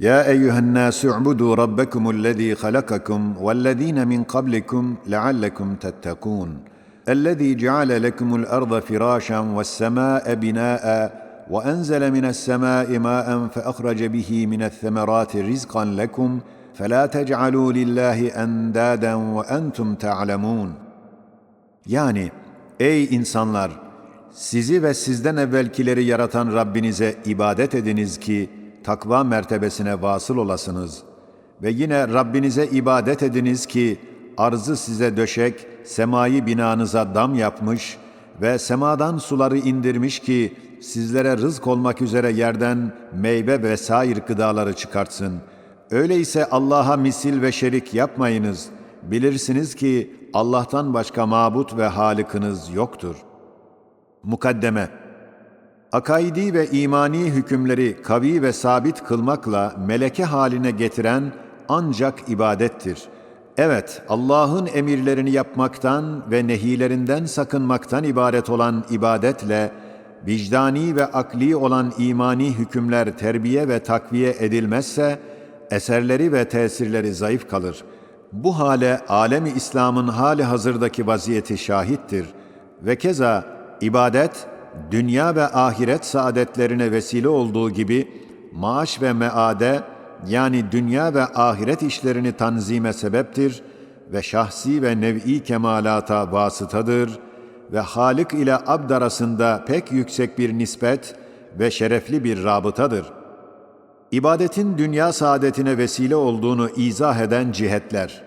يا ايها الناس اعبدوا ربكم الذي خلقكم والذين من قبلكم لعلكم تتقون الذي جعل لكم الارض فراشا والسماء بناء وانزل من السماء ماء فاخرج به من الثمرات رزقا لكم فلا تجعلوا لله اندادا وانتم تعلمون Yani ey insanlar sizi ve sizden evvelkileri yaratan Rabbinize ibadet ediniz ki takva mertebesine vasıl olasınız. Ve yine Rabbinize ibadet ediniz ki arzı size döşek, semayı binanıza dam yapmış ve semadan suları indirmiş ki sizlere rızk olmak üzere yerden meyve ve sair gıdaları çıkartsın. Öyleyse Allah'a misil ve şerik yapmayınız. Bilirsiniz ki Allah'tan başka mabut ve halikiniz yoktur. Mukaddeme Akaidi ve imani hükümleri kavi ve sabit kılmakla meleke haline getiren ancak ibadettir. Evet, Allah'ın emirlerini yapmaktan ve nehilerinden sakınmaktan ibaret olan ibadetle, vicdani ve akli olan imani hükümler terbiye ve takviye edilmezse, eserleri ve tesirleri zayıf kalır. Bu hale alemi İslam'ın hali hazırdaki vaziyeti şahittir. Ve keza ibadet, dünya ve ahiret saadetlerine vesile olduğu gibi maaş ve meade yani dünya ve ahiret işlerini tanzime sebeptir ve şahsi ve nev'i kemalata vasıtadır ve Halik ile abd arasında pek yüksek bir nispet ve şerefli bir rabıtadır. İbadetin dünya saadetine vesile olduğunu izah eden cihetler.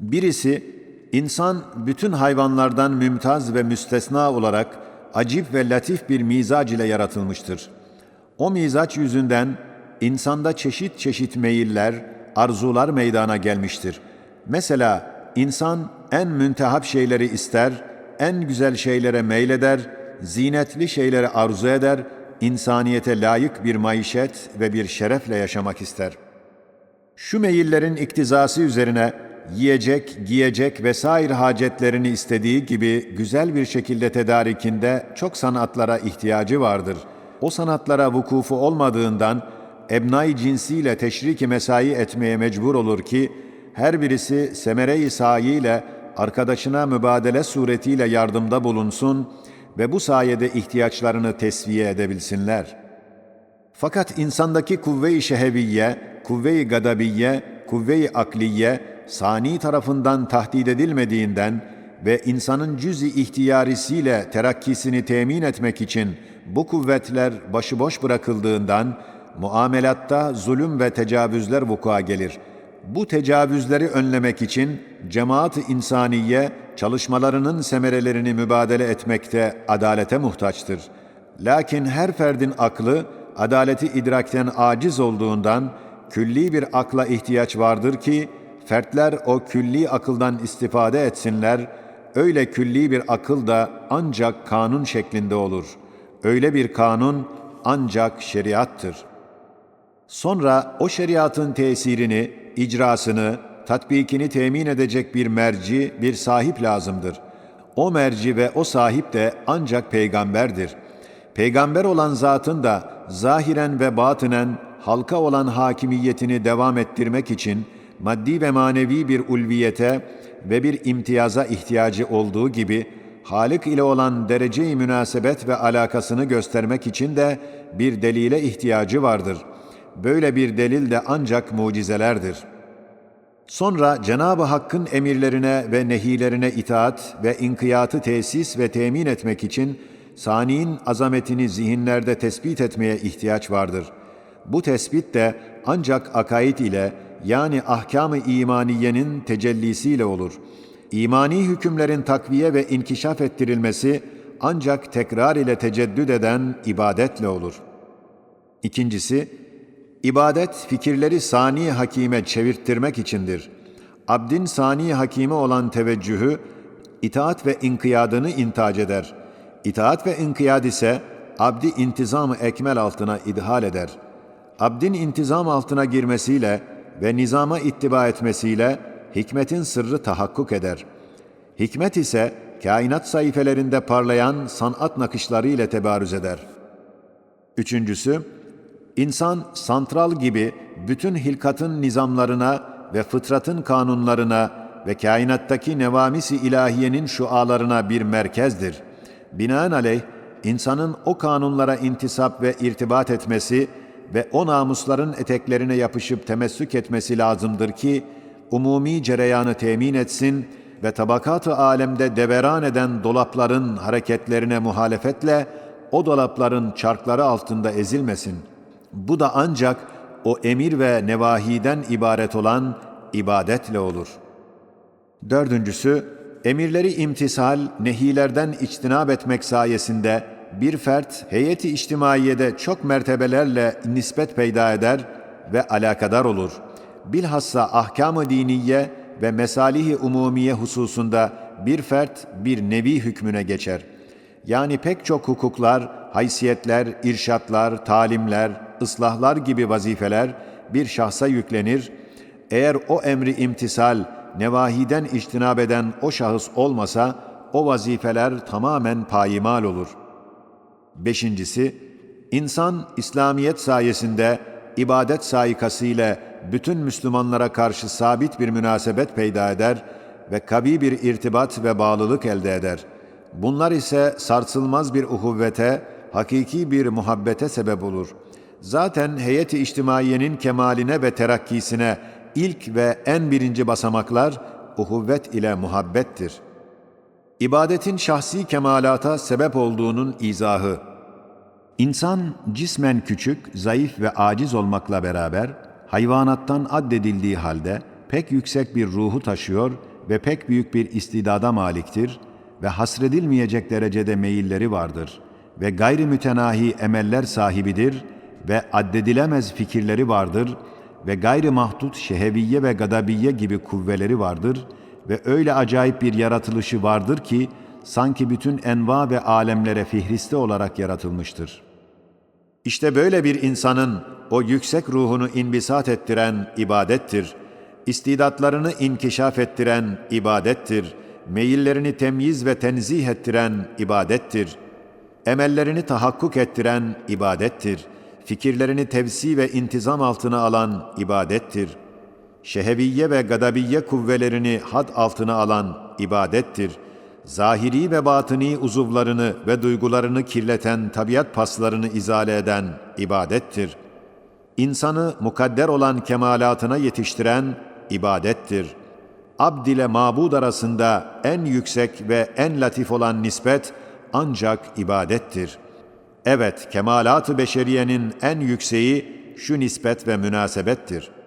Birisi, insan bütün hayvanlardan mümtaz ve müstesna olarak acip ve latif bir mizac ile yaratılmıştır. O mizaç yüzünden insanda çeşit çeşit meyiller, arzular meydana gelmiştir. Mesela insan en müntehap şeyleri ister, en güzel şeylere meyleder, zinetli şeyleri arzu eder, insaniyete layık bir maişet ve bir şerefle yaşamak ister. Şu meyillerin iktizası üzerine yiyecek, giyecek vesaire hacetlerini istediği gibi güzel bir şekilde tedarikinde çok sanatlara ihtiyacı vardır. O sanatlara vukufu olmadığından ebnai cinsiyle teşriki mesai etmeye mecbur olur ki her birisi semere-i ile arkadaşına mübadele suretiyle yardımda bulunsun ve bu sayede ihtiyaçlarını tesviye edebilsinler. Fakat insandaki kuvve-i şeheviye, kuvve-i gadabiye, kuvve-i akliye, sani tarafından tahdid edilmediğinden ve insanın cüz-i ihtiyarisiyle terakkisini temin etmek için bu kuvvetler başıboş bırakıldığından muamelatta zulüm ve tecavüzler vuku'a gelir. Bu tecavüzleri önlemek için cemaat-ı insaniye çalışmalarının semerelerini mübadele etmekte adalete muhtaçtır. Lakin her ferdin aklı adaleti idrakten aciz olduğundan külli bir akla ihtiyaç vardır ki fertler o külli akıldan istifade etsinler, öyle külli bir akıl da ancak kanun şeklinde olur. Öyle bir kanun ancak şeriattır. Sonra o şeriatın tesirini, icrasını, tatbikini temin edecek bir merci, bir sahip lazımdır. O merci ve o sahip de ancak peygamberdir. Peygamber olan zatın da zahiren ve batınen halka olan hakimiyetini devam ettirmek için maddi ve manevi bir ulviyete ve bir imtiyaza ihtiyacı olduğu gibi Halik ile olan derece-i münasebet ve alakasını göstermek için de bir delile ihtiyacı vardır. Böyle bir delil de ancak mucizelerdir. Sonra Cenab-ı Hakk'ın emirlerine ve nehilerine itaat ve inkiyatı tesis ve temin etmek için saniin azametini zihinlerde tespit etmeye ihtiyaç vardır. Bu tespit de ancak akaid ile yani ahkam-ı imaniyenin tecellisiyle olur. İmani hükümlerin takviye ve inkişaf ettirilmesi ancak tekrar ile teceddüd eden ibadetle olur. İkincisi, ibadet fikirleri sani hakime çevirttirmek içindir. Abdin sani hakime olan teveccühü, itaat ve inkiyadını intac eder. İtaat ve inkiyad ise abdi intizam-ı ekmel altına idhal eder. Abdin intizam altına girmesiyle ve nizama ittiba etmesiyle hikmetin sırrı tahakkuk eder. Hikmet ise kainat sayfelerinde parlayan sanat nakışları ile tebarüz eder. Üçüncüsü, İnsan santral gibi bütün hilkatın nizamlarına ve fıtratın kanunlarına ve kainattaki nevamisi ilahiyenin şualarına bir merkezdir. Binaenaleyh insanın o kanunlara intisap ve irtibat etmesi ve o namusların eteklerine yapışıp temessük etmesi lazımdır ki umumi cereyanı temin etsin ve tabakat-ı alemde deveran eden dolapların hareketlerine muhalefetle o dolapların çarkları altında ezilmesin. Bu da ancak o emir ve nevahiden ibaret olan ibadetle olur. Dördüncüsü, emirleri imtisal, nehilerden içtinab etmek sayesinde bir fert heyeti içtimaiyede çok mertebelerle nispet peyda eder ve alakadar olur. Bilhassa ahkam-ı diniye ve mesalihi umumiye hususunda bir fert bir nevi hükmüne geçer. Yani pek çok hukuklar, haysiyetler, irşatlar, talimler, ıslahlar gibi vazifeler bir şahsa yüklenir. Eğer o emri imtisal, nevahiden içtinab eden o şahıs olmasa, o vazifeler tamamen payimal olur.'' Beşincisi, insan İslamiyet sayesinde ibadet saikası ile bütün Müslümanlara karşı sabit bir münasebet peyda eder ve kabi bir irtibat ve bağlılık elde eder. Bunlar ise sarsılmaz bir uhuvvete, hakiki bir muhabbete sebep olur. Zaten heyeti içtimaiyenin kemaline ve terakkisine ilk ve en birinci basamaklar uhuvvet ile muhabbettir.'' İbadetin şahsi kemalata sebep olduğunun izahı. İnsan cismen küçük, zayıf ve aciz olmakla beraber hayvanattan addedildiği halde pek yüksek bir ruhu taşıyor ve pek büyük bir istidada maliktir ve hasredilmeyecek derecede meyilleri vardır ve gayri mütenahi emeller sahibidir ve addedilemez fikirleri vardır ve gayri mahdut şeheviye ve gadabiye gibi kuvveleri vardır.'' Ve öyle acayip bir yaratılışı vardır ki sanki bütün enva ve alemlere fihriste olarak yaratılmıştır. İşte böyle bir insanın o yüksek ruhunu inbisat ettiren ibadettir. İstidatlarını inkişaf ettiren ibadettir. Meyillerini temyiz ve tenzih ettiren ibadettir. Emellerini tahakkuk ettiren ibadettir. Fikirlerini tevsi ve intizam altına alan ibadettir.'' Şeheviye ve gadabiye kuvvelerini had altına alan ibadettir. Zahiri ve batıni uzuvlarını ve duygularını kirleten tabiat paslarını izale eden ibadettir. İnsanı mukadder olan kemalatına yetiştiren ibadettir. Abd ile mabud arasında en yüksek ve en latif olan nispet ancak ibadettir. Evet, kemalat-ı beşeriyenin en yükseği şu nispet ve münasebettir.''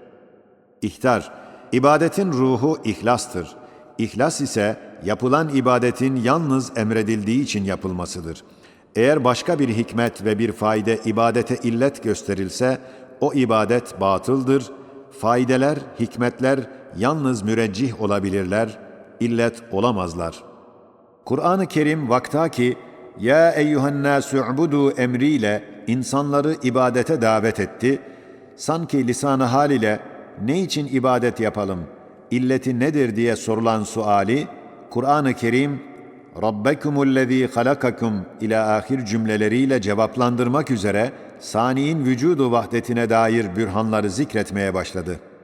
İhtar, ibadetin ruhu ihlastır. İhlas ise yapılan ibadetin yalnız emredildiği için yapılmasıdır. Eğer başka bir hikmet ve bir fayde ibadete illet gösterilse, o ibadet batıldır. Faydeler, hikmetler yalnız müreccih olabilirler, illet olamazlar. Kur'an-ı Kerim vaktaki ya eyyuhen nâsu'budu emriyle insanları ibadete davet etti. Sanki lisanı hal ile ne için ibadet yapalım, illeti nedir diye sorulan suali, Kur'an-ı Kerim, Rabbekumullezî halakakum ila ahir cümleleriyle cevaplandırmak üzere saniin vücudu vahdetine dair bürhanları zikretmeye başladı.''